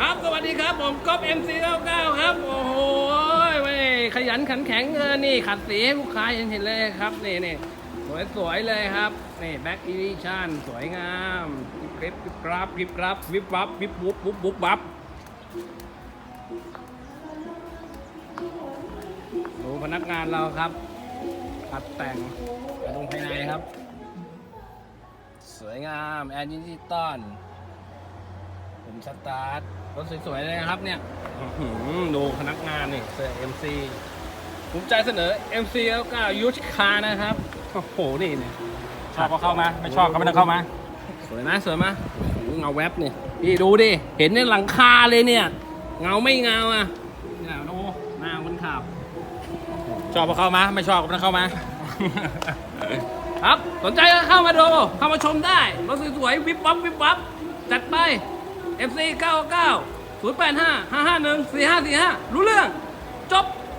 ครับสวัสดีครับผมก๊อฟ MC99 ครับ โอ้โหเว้ยขยันขันแข็งเงินนี่ขัดสีให้ลูกค้าเห็นเห็นเลยครับนี่นี่สวยๆเลยครับนี่แบ็กอีดิชั่นสวยงามกริบกริบกรับกริบกรับวิบวับวิบวุบวุบวุบวับดูพนักงานเราครับขัดแต่งกระดุมภายในครับ สวยงามแอร์ดิจิตอล ผมสตาร์ทรถสวยๆเลยนะครับเนี่ยอื้อหือดูพนักงานนี่เสื้อ MC ภูมิใจเสนอ MC แล้วก็ยูชคานะครับ โอ้โห นี่เนี่ยชอบก็เข้ามา ไม่ชอบก็ไม่ต้องเข้ามา สวยไหมสวยไหมโอ้โหเงาแวบนี่พี่ดูดิ เห็นในหลังคาเลยเนี่ย เงาไม่เงาอะเนี่ยดูหน้าคนขับ ชอบก็เข้ามา ไม่ชอบก็ไม่ต้องเข้ามา ครับ สนใจก็เข้ามาดู เข้ามาชมได้รถสวยๆวิบวับวิบวับ FC 99 085 551 4545 รู้เรื่อง จบ